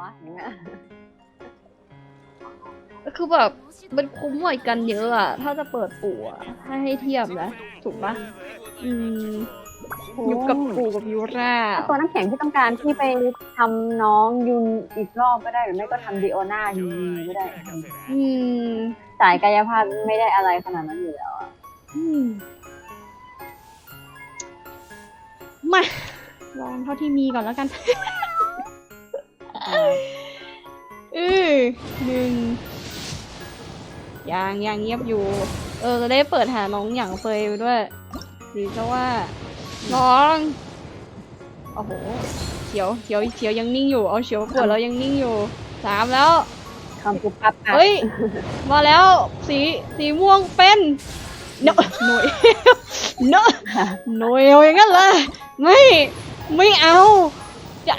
วะอย่างเงี้ยคือแบบมันคุ้มกว่ากันเยอะอะถ้าจะเปิดปู่อะถ้าให้เทียบนะถูกปะอืมอยู่กับปู่กับยูราตัวน้ำแข็งที่ต้องการที่ไปทำน้องยุนอีกรอบก็ได้หรือไม่ก็ทำดีโอนายูนก็ได้ อืมสายกายภาพไม่ได้อะไรขนาดนั้นอยู่แล้วอะอืมมาลองเท่าที่มีก่อนแล้วกัน เออหนึ่งยังยังเงียบอยู่ เออจะได้เปิดหาน้องอย่างเฟยไปด้วยดีซะว่า น้อง โอ้โหเขียวเขียวเขียวยังนิ่งอยู่ เอาเขียวเปิดแล้วยังนิ่งอยู่สามแล้วคำปุ๊บปั๊บค่ะเฮ้ย มาแล้วสีสีม่วงเป็นเนอะหน่วยเนอะหน่วยเอาอย่างนั้นเลยไม่ ไม่เอา จะ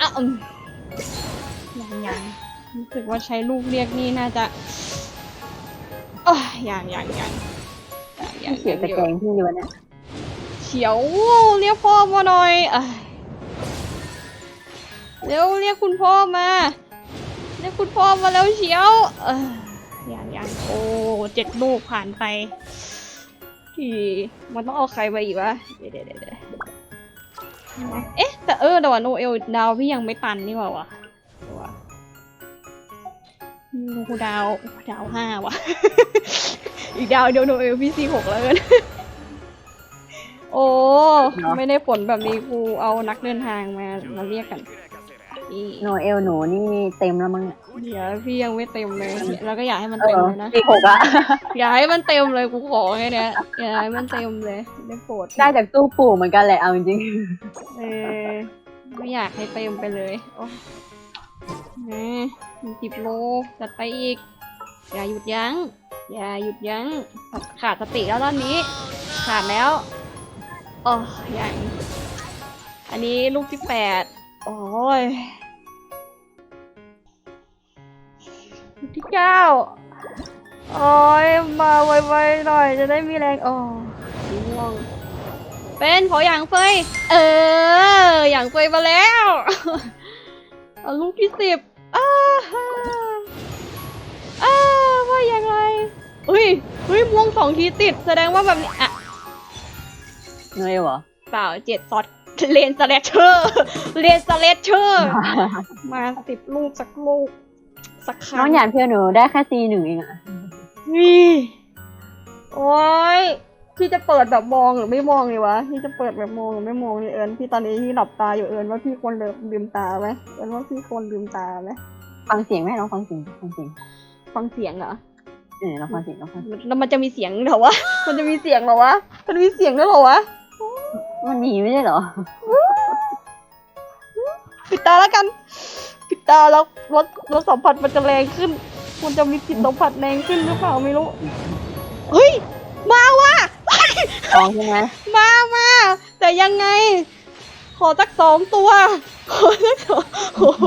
เอาอืมยังยังรู้สึกว่าใช้ลูกเรียกนี่น่าจะโอ้ยยังยังยังยังเสียกระแจงพี่อยู่เนี่ยเขียวเรียกพ่อมาหน่อยเอ้ยเร็วเรียกคุณพ่อมาเรียกคุณพ่อมาแล้วเชียวเออยังยังโอ้เจ็ดลูกผ่านไปที่มันต้องเอาใครไปอีกวะเดี๋ยวเดี๋ยวเดี๋ยวเดี๋ยวเอ๊ะแต่เออแต่ว่าโนเอลดาวพี่ยังไม่ตันนี่หว่าวะวะ โนดาวดาวห้าวะอีกดาวเดียวโนเอลพี่สี่หกแล้วกันโอ้ไม่ได้ผลแบบนี้กูเอานักเดินทางมามาเรียกกันนี่โนเอลหนูนี่เต็มแล้วมั้งเนี่ยเดี๋ยวพี่ยังไม่เต็มเลย แล้วก็อยากให้มันเอเต็มอเลยนะปีหกอะ อยากให้มันเต็มเลยกูขอแค่เนี้ยอยากให้มันเต็มเลยได้โปรดได้จากตู้ปู่เหมือนกันแหละเอาจริงเออไม่อยากให้เต็มไปเลยโอ้ นะมีสิบโลจัดไปอีก อย่าหยุดยั้ง อย่าหยุดยั้ง ขาดสติแล้วตอนนี้ ขาดแล้วโอ้ยังอันนี้ลูกที่แปดโอ้ยลูกที่เก้าโอ้ยมาไวๆหน่อยจะได้มีแรงอ๋อง่วงเป็นพออย่างเฟยเอออย่างเฟยมาแล้ว เอาลูกที่สิบอ้าฮ่าอ้าว่ายังไงเฮ้ยเฮ้ยม่วงสองทีติด แสดงว่าแบบนี้อะๆโนเอลเหรอ เปล่าเจ็ดซอดเลนสเลชเชอร์เลนสเลชเชอร์ มาสิบลูกสักลูก สักครั้งน้องหยานเพื่อนหนูได้แค่ซีหนึ่งเองอะนี่โอ้ย พี่จะเปิดแบบมองหรือไม่มองเลยวะ พี่จะเปิดแบบมองหรือไม่มองเลยเอิญพี่ตอนนี้พี่หลับตาอยู่เอิญว่าพี่ควรเลิมลืมตาไหมเอิญว่าพี่ควรลืมตาไหมฟังเสียงไหมน้องฟังเสียงฟังเสียงฟังเสียงเหรอเออเราฟังเสียงเราฟังเสียงแล้วมันจะมีเสียงเหรอวะ มันจะมีเสียงเหรอวะ มันมีเสียงด้วยเหรอวะ มันหนีไม่ใช่เหรอ ปิดตาแล้วกัน ปิดตาแล้วรสรสสัมผัสมันจะแรงขึ้น มันจะมีจิตสัมผัสแรงขึ้นหรือเปล่าไม่รู้ เฮ้ย มาว่ะทองใช่ไหมมามาแต่ยังไง ขอสักสองตัว ขอสักสองโอ้โห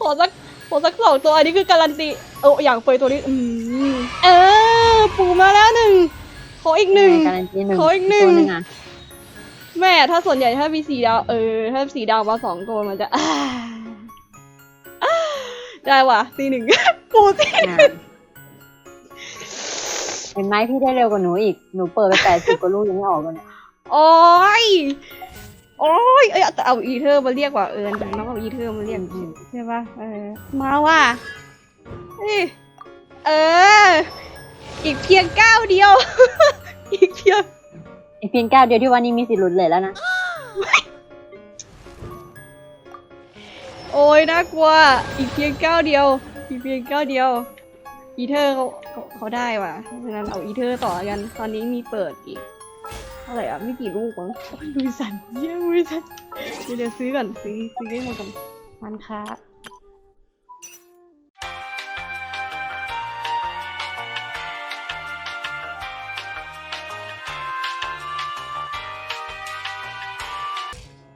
ขอสักขอสักสองตัวอันนี้คือการันตีเอออย่างเฟยตัวนี้อืมเออปูมาแล้วหนึ่งขออีกหนึ่งการันตีหนึ่งขออีกหนึ่งตัวอะแม่ถ้าส่วนใหญ่ถ้ามีสีดาวเออ ถ้าสีดาวมาสองตัวมันจะอ่าอ่าได้ว่ะสีหนึ่งปูสิอะเห็นไหมพี่ได้เร็วกว่าหนูอีก หนูเปิดไปแปดสิบกว่าลูกยังไม่ออกเลยเนี่ยโอ้ย โอ้ย เอ้ยแต่เอาอีเทอร์มาเรียกว่าเอิญน้องเอาอีเทอร์มาเรียกใช่ปะเออ มาว่ะเฮ้ยเออ อีกเพียงก้าวเดียว อีกเพียง อีกเพียงแก้วเดียวที่วันนี้มีสิทธิ์หลุดเลยแล้วนะ โอ้ยน่ากลัว อีกเพียงก้าวเดียว อีกเพียงก้าวเดียว อีเทอร์เขาเขาเขาได้ว่ะฉะนั้นเอาอีเทอร์ต่อกัน ตอนนี้มีเปิดอีกเท่าไหร่อะไม่กี่ลูกมั้งมือสั่นเยี่ยมือสั่นเดี๋ยวซื้อก่อนซื้อซื้อให้หมดก่อนร้านค้า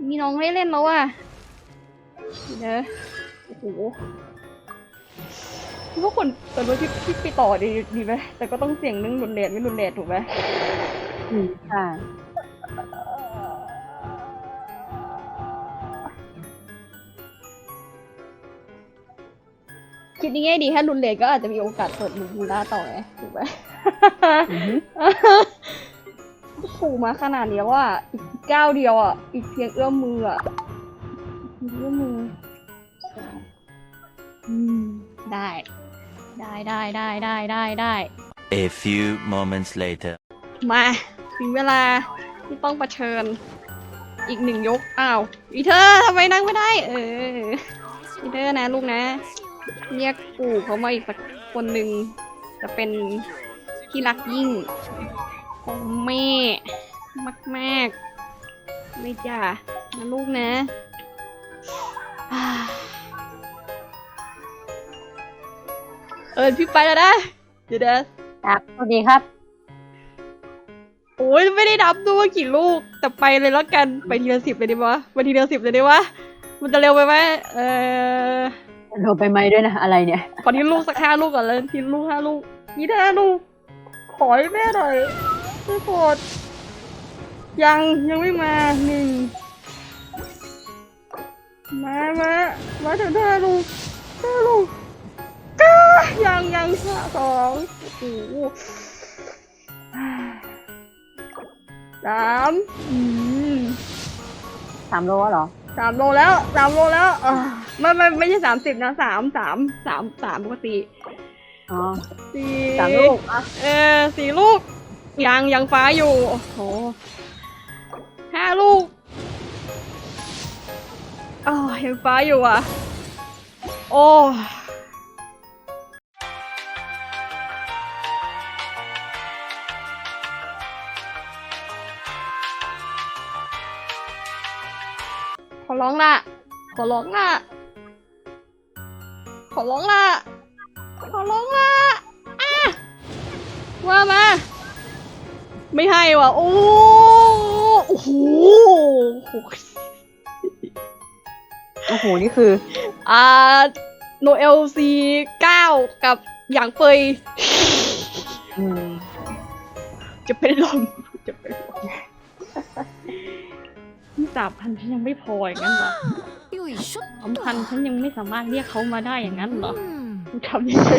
มีน้องให้เล่นแล้วว่ะเดี๋ยวโอ้โห คิดว่าคนตอนนี้พี่พี่ไปต่อดีดีไหมแต่ก็ต้องเสี่ยงเรื่องรุนแรงไม่รุนแรงถูกไหมอืมใช่อคิดในแง่ดีถ้ารุนเลนก็อาจจะมีโอกาสเปิดมุมมูล่าต่อไงถูกไหมอือฮึถูกมาขนาดเนี้ยว่าอีกก้าวเดียวอะ อีกเพียงเอื้อมมืออะอีกเอื้อมมือ อืม ได้ ได้ได้ได้ได้ได้ได้ A few moments later. มาถึงเวลาที่ต้องเผชิญ อีกหนึ่งยก อ้าวอีเธอทำไมนั่งไม่ได้ เอออีเธอนะลูกนะ เรียกปู่เขามาอีกสักคนหนึ่งจะเป็นที่รักยิ่งของแม่มากมากๆไม่จ้านะลูกนะ เออพี่ไปแล้วนะเดี๋ยวเดี๋ยวครับสวัสดีครับ โอ้ยไม่ได้นับดูว่ากี่ลูก แต่ไปเลยแล้วกันไปทีละสิบเลยดีวะไปทีละสิบเลยดีวะมันจะเร็วไปไหมเออโดนไปไหมด้วยนะอะไรเนี่ยขอทีละลูกสักห้าลูกก่อนเลยทีละลูกห้าลูกยี่ห้าลูกขอให้แม่หน่อยไม่โปรดยังยังไม่มาหนึ่งมามามาถึงห้าลูกห้าลูกก้า ยังยังห้าสองโอ้โหสามอืมสามโลเหรอสามโลแล้วสามโลแล้วอ่าไม่ไม่ไม่ใช่สามสิบนะสามสามสามสามปกติอ๋อสี่สามลูกอะเออสี่ลูกยังยังฟ้าอยู่โอ้โหห้าลูกอ๋อยังฟ้าอยู่อะ โอ้ ร้องละขอร้องละขอร้องละขอร้องละอะว่ามา ไม่ให้ว่ะ โอ้โอ้โหโอ้โห นี่คือ อ่า โนเอลซีเก้ากับอย่างเฟยอืมจะเป็นลม สามพันฉันยังไม่พออย่างนั้นเหรอสามพันฉันยังไม่สามารถเรียกเขามาได้อย่างนั้นเหรอกูทำยังไง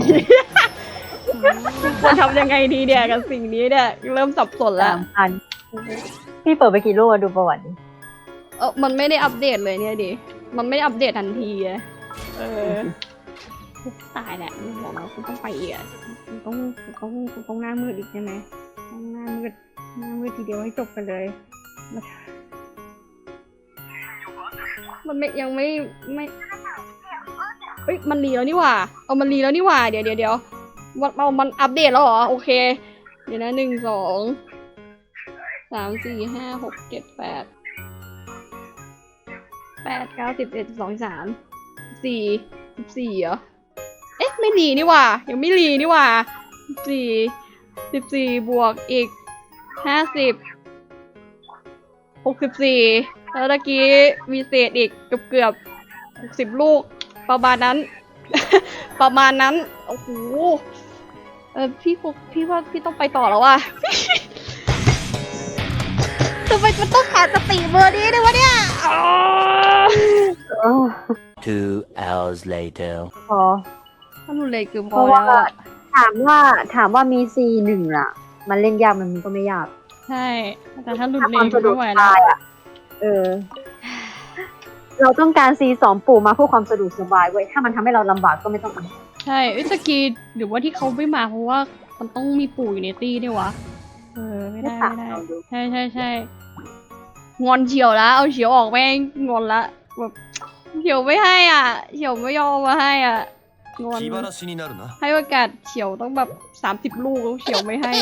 กูทำยังไงดีเนี่ยกับสิ่งนี้เนี่ยเริ่มสับสนแล้วสามพันพี่เปิดไปกี่ลูปดูประวัติเออมันไม่ได้อัปเดตเลยเนี่ยดิ มันไม่อัปเดตทันทีเออตายแหละมึงบอกแล้วคุณต้องไปเอียดคุณต้องคุณต้องคุณต้องหน้ามืดอีกใช่ไหมต้องหน้ามืดหน้ามืดทีเดียวให้จบไปเลย มันมันไม่ยังไม่ไม่เฮ้ยมันรีแล้วนี่หว่าเอามันรีแล้วนี่หว่า เดี๋ยวเดี๋ยวเดี๋ยวมันเอามันอัปเดตแล้วเหรอโอเค เดี๋ยวนะหนึ่งสองสามสี่ห้าหกเจ็ดแปดแปดเก้าสิบเอ็ดสิบสองสิบสามสี่สิบสี่เหรอเอ๊ะไม่รีนี่หว่า ยังไม่รีนี่หว่าสี่สิบสี่บวกอีกห้าสิบหกสิบสี่ แล้วตะกี้มีเศษอีกเกือบเกือบหกสิบลูก ประมาณนั้น ประมาณนั้น โอ้โห เออพี่คงพี่ว่าพี่ต้องไปต่อแล้วว่ะทำไมมันต้องขาดสติเบอร์นี้ด้วยวะเนี่ยอ๋อเออ Two hours later. พอถ้ารุนแรงคือพเพอราะแล้วว่าอะถามว่าถามว่ามีซีหนึ่งอะมันเล่นยากมันก็ไม่ยาก ใช่แต่ถ้ารุนถ้าแรควางมสะดวไม่กไหวสแล้วบายอะเออ เราต้องการซีสองปู่มาเพื่อความสะดวกสบายเว้ย ถ้ามันทำให้เราลำบากก็ไม่ต้องเอา ใช่เอ้ยตะกี้หรือว่าที่เขาไม่มาเพราะว่ามันต้องมีปู่อยู่ในตี้ด้วยวะ เออ ไม่ได้ ไม่ต่าง ไม่ได้ เราดู ใช่ใช่ใช่งอนเฉียวแล้ว เอาเฉียวออกแม่งงอนละแบบเฉียวไม่ให้อ่ะ เฉียวไม่ยอมมาให้อ่ะงอน 気晴らしになるな ให้โอกาสเฉียวต้องแบบสามสิบ30 ลูกแล้วเฉียวไม่ให้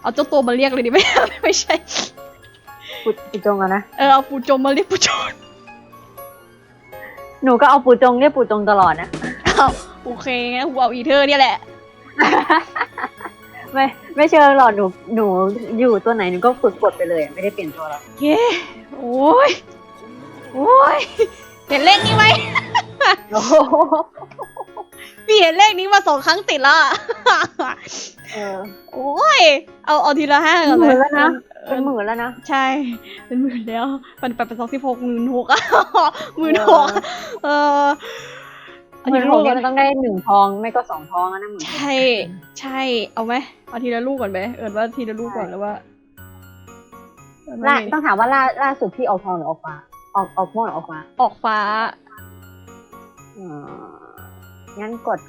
เอาเจ้าตัวมาเรียกเลยดิ ไม่ ไม่ใช่ ปูปูจงอะนะ เออเอาปูจมมาเรียกปูจมหนูก็เอาปูจงเรียกปูจงตลอดนะ เอาโอเคงั้นกูเอาอีเธอเนี่ยแหละ ไม่ไม่เชิงหรอกหนูหนูอยู่ตัวไหนหนูก็ฝึกกดไปเลยอะไม่ได้เปลี่ยนตัวหรอกเย้ โอ้ย โอ้ย เห็นเลขนี้ไหม โอ้โห พี่เห็นเลขนี้มาสองครั้งติดแล้วอะเออ โอ้ย เอาเอาทีละห้าก่อนหเลมื่ยนแล้วนะ เอเป็นอหมื่นแล้วนะ ใช่ เป็นหมื่นแล้วมันไปเป็นสองสิบหกหมื่นหกอะหมื่นหกเออเอาหมื่ทีนละหลูกกเนี่ก่ยอนมันต้องได้หนึ่งทองไม่ก็สองทองอะนะหมื่นหกใช่ ใช่ เอาไหมเอาทีละลูกก่อนไหมเอิญว่าทีละลูกก่อนหรือว่าเอิญว่าล่าไงต้องถามว่าล่าล่าสุดพี่ออกทองหรือออกฟ้าออกออกม่วงหรือออกฟ้าออกฟ้าอ่า งั้นกด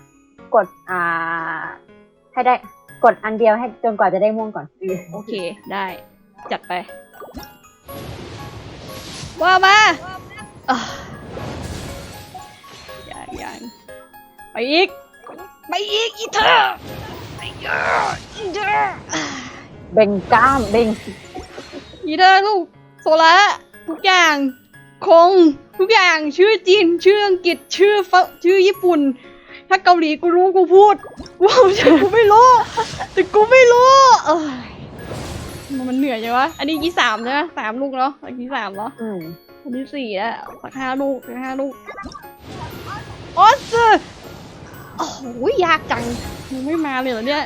กดอ่า ให้ได้กดอันเดียวให้จนกว่าจะได้ม่วงก่อนโอเคได้ จัดไป ว่ามาอะอย่างอย่างไปอีก ไปอีกอีเธอไปอีกอีเธออะเบ่งกล้ามเบ่งอีเธอลูกโซละทุกอย่างคง ทุกอย่างชื่อจีน ชื่ออังกฤษชื่อฝรั่งชื่อญี่ปุ่น ถ้าเกาหลีกูรู้กูพูดกูเอาแต่กูไม่รู้แต่กูไม่รู้เอ้ยมันเหนื่อยใช่วะอันนี้กี่สามใช่ไหมสามลูกเนาะอันนี้สามเนาะอืมอันนี้สี่แล้วสักห้าลูกสักห้าลูกออสโอ้โหยากจังยังไม่มาเลยเหรอเนี่ย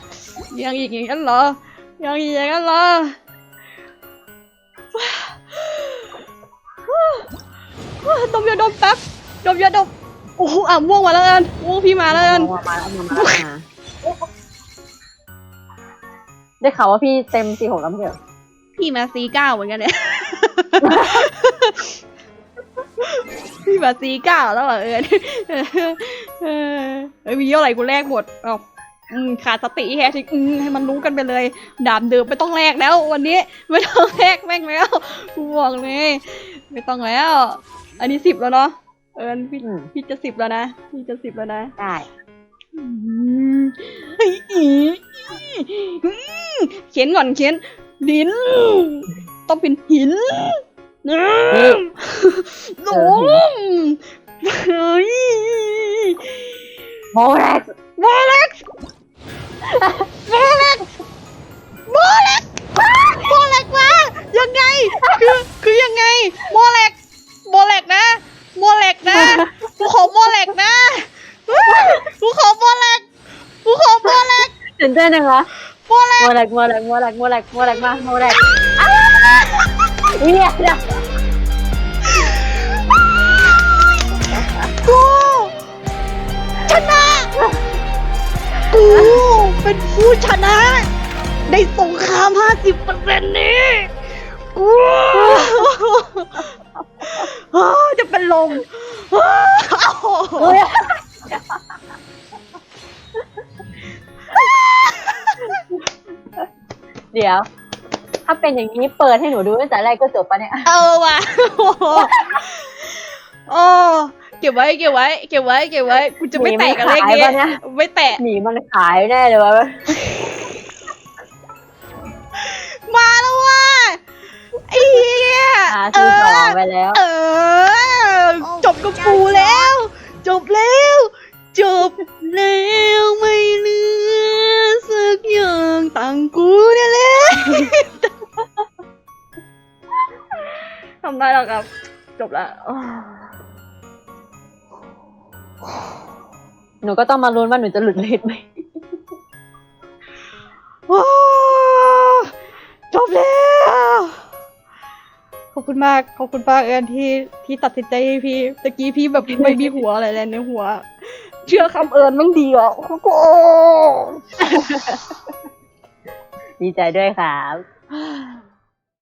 ยังอีกอย่างนั้นเหรอยังอีกอย่างนั้นเหรอดมยาดมแป๊บดมยาดม อ้โหอะม่วงมาแล้วกันม่วงพี่มาแล้วกันเอามาแล้วเอามาแล้วเอามาได้ข่าวว่าพี่เต็มสี่หกแล้วไม่ใช่เหรอพี่มาซีเก้าเหมือนกันเนี่ย พี่มาซีเก้าแล้วเหรอเอิญเออเออมีเท่าไหร่กูแลกหมดเอาอืมขาดสติแฮชิอืมให้มันรู้กันไปเลย ดาบเดิมไม่ต้องแลกแล้ว วันนี้ไม่ต้องแลกแม่งแล้วกูบอกเลยไม่ต้องแล้ว อันนี้สิบแล้วเนาะ เอิญพี่อืม พี่จะสิบแล้วนะ พี่จะสิบแล้วนะได้อืมเฮ้ยอีอืมเขียนก่อนเขียนดิน ต้องเป็นหินนะนี่หนูเฮ้ยโมเร็กซ์โมเล็กโมเล็กโมเล็กโมเล็กมายังไง คือคือยังไงโมเล็กโมเล็กนะโมเล็กนะกูขอโมเล็กนะกูขอโมเล็กกูขอโมเล็ก ตื่นเต้นจังวะโมเล็กโมเร็กโมเร็กโมเร็กโมเร็กโมเร็กมาโมเร็กเนี่ยเดี๋ยวกูชนะกูเป็นผู้ชนะในสงคราม50เปอร์เซ็นต์นี้กูอ้าวจะเป็นลมอ้าวเฮ้ย เดี๋ยว ถ้าเป็นอย่างนี้เปิดให้หนูดูตั้งแต่แรกก็จบปะเนี่ย เออว่ะโอ้เก็บไว้เก็บไว้ เก็บไว้เก็บไว้กูจะไม่แตะกับเลขหนีนี้มันขายปะเนี่ย ไม่แตะหนีมันขายแน่เลยวะมาแล้วว่ะไอ้เหี้ยอ่าเอซื้อสองอไปแล้ว เออจบกับกูแล้ว จบแล้ว จบแล้วไม่เหลือสักอย่างต่างกูเนี่ยแหละทำได้แล้วครับ จบละหนูก็ต้องมาลุ้นว่าหนูจะหลุดเลทไหมว้าวจบแล้ว ขอบคุณมาก ขอบคุณมากเอิญที่ที่ตัดสินใจให้พี่ตะกี้พี่แบบไม่มีหัวอะไรเลยในหัว เชื่อคำเอิญมันดีอะโอ้โหดีใจด้วยครับ